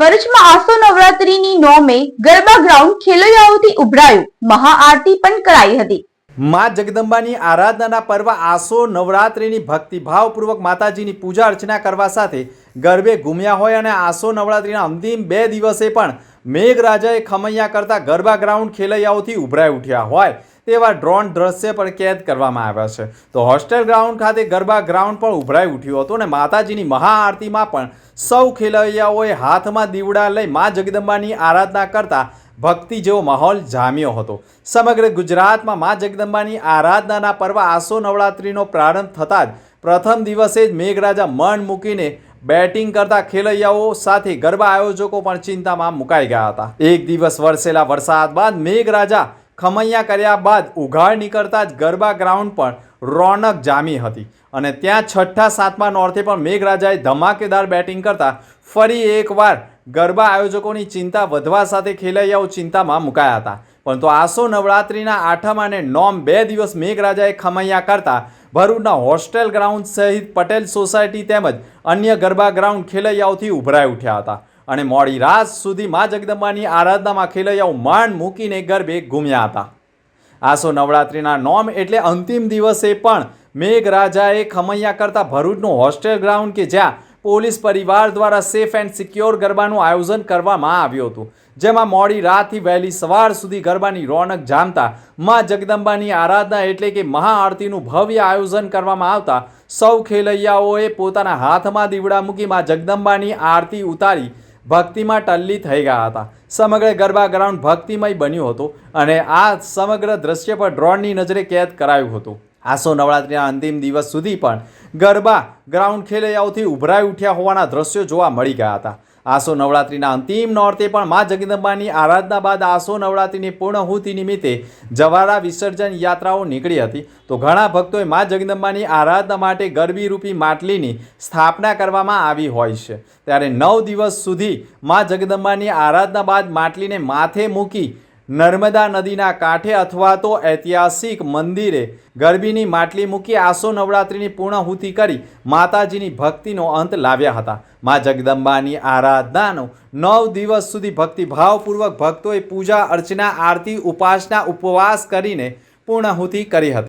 ભરૂચમાં આસો નવરાત્રીની નોમે ગરબા ગ્રાઉન્ડ ખેલૈયાઓથી ઉભરાયું. મહાઆરતી પણ કરાઈ હતી. માં જગદંબાની આરાધનાના પર્વ આસો નવરાત્રિની ભક્તિભાવપૂર્વક માતાજીની પૂજા અર્ચના કરવા સાથે ગરબે ઘૂમ્યા હોય અને આસો નવરાત્રિના અંતિમ બે દિવસે પણ મેઘરાજાએ ખમૈયા કરતા ગરબા ગ્રાઉન્ડ ખેલૈયાઓથી ઉભરાઈ ઉઠ્યા હોય તેવા ડ્રોન દ્રશ્ય પણ કેદ કરવામાં આવ્યા છે. તો હોસ્ટેલ ગ્રાઉન્ડ ખાતે ગરબા ગ્રાઉન્ડ પણ ઉભરાઈ ઉઠ્યું હતું અને માતાજીની મહાઆરતીમાં પણ સૌ ખેલૈયાઓએ હાથમાં દીવડા લઈ મા જગદંબાની આરાધના કરતા ભક્તિ જેવો માહોલ જામ્યો હતો. સમગ્ર ગુજરાતમાં મા જગદંબાની આરાધનાના પર્વ આસો નવરાત્રિનો પ્રારંભ થતાં જ પ્રથમ દિવસે જ મેઘરાજા મન મૂકીને બેટિંગ કરતા ખેલૈયાઓ સાથે ગરબા આયોજકો પણ ચિંતામાં મુકાઈ ગયા હતા. એક દિવસ વરસેલા વરસાદ બાદ મેઘરાજા ખમૈયા કર્યા બાદ ઉઘાડ નીકળતા જ ગરબા ગ્રાઉન્ડ પણ રોનક જામી હતી અને ત્યાં છઠ્ઠા સાતમા નોર્થે પણ મેઘરાજાએ ધમાકેદાર બેટિંગ કરતા ફરી એકવાર ગરબા આયોજકોની ચિંતા વધવા સાથે ખેલૈયાઓ ચિંતામાં મુકાયા હતા. પરંતુ આસો નવરાત્રિના આઠમ અને નોમ બે દિવસ મેઘરાજાએ ખમૈયા કરતા ભરૂચના હોસ્ટેલ ગ્રાઉન્ડ સહિત પટેલ સોસાયટી તેમજ અન્ય ગરબા ગ્રાઉન્ડ ખેલૈયાઓથી ઉભરાઈ ઉઠ્યા હતા અને મોડી રાત સુધી મા જગદંબાની આરાધનામાં ખેલૈયાઓ માંડ મૂકીને ગરબે ઘૂમ્યા હતા. આસો નવરાત્રિના નોમ એટલે અંતિમ દિવસે પણ મેઘરાજાએ ખમૈયા કરતા ભરૂચનું હોસ્ટેલ ગ્રાઉન્ડ કે જ્યાં પોલીસ પરિવાર દ્વારા સેફ એન્ડ સિક્યોર ગરબાનું આયોજન કરવામાં આવ્યું હતું. જેમાં મોડી રાતથી વહેલી સવાર સુધી ગરબાની રોનક જામતા મા જગદંબાની આરાધના એટલે કે મહાઆરતીનું ભવ્ય આયોજન કરવામાં આવતા સૌ ખેલૈયાઓએ પોતાના હાથમાં દીવડા મૂકી મા જગદંબાની આરતી ઉતારી ભક્તિમાં ટલ્લી થઈ ગયા હતા. સમગ્ર ગરબા ગ્રાઉન્ડ ભક્તિમય બન્યું હતું અને આ સમગ્ર દ્રશ્ય પર ડ્રોનની નજરે કેદ કરાયું હતું. આસો નવરાત્રિના અંતિમ દિવસ સુધી પણ ગરબા ગ્રાઉન્ડ ખેલૈયાઓથી ઉભરાઈ ઉઠ્યા હોવાના દ્રશ્યો જોવા મળી ગયા હતા. આસો નવરાત્રિના અંતિમ નોરતે પણ મા જગદંબાની આરાધના બાદ આસો નવરાત્રિની પૂર્ણહુતિ નિમિત્તે જવારા વિસર્જન યાત્રાઓ નીકળી હતી. તો ઘણા ભક્તોએ મા જગદંબાની આરાધના માટે ગરબી રૂપી માટલીની સ્થાપના કરવામાં આવી હોય છે. ત્યારે નવ દિવસ સુધી મા જગદંબાની આરાધના બાદ માટલીને માથે મૂકી નર્મદા નદીના કાંઠે અથવા તો ઐતિહાસિક મંદિરે ગરબીની માટલી મૂકી આસો નવરાત્રિની પૂર્ણાહુતિ કરી માતાજીની ભક્તિનો અંત લાવ્યા હતા. મા જગદંબાની આરાધનાનો નવ દિવસ સુધી ભક્તિભાવપૂર્વક ભક્તોએ પૂજા અર્ચના, આરતી, ઉપાસના, ઉપવાસ કરીને પૂર્ણાહુતિ કરી હતી.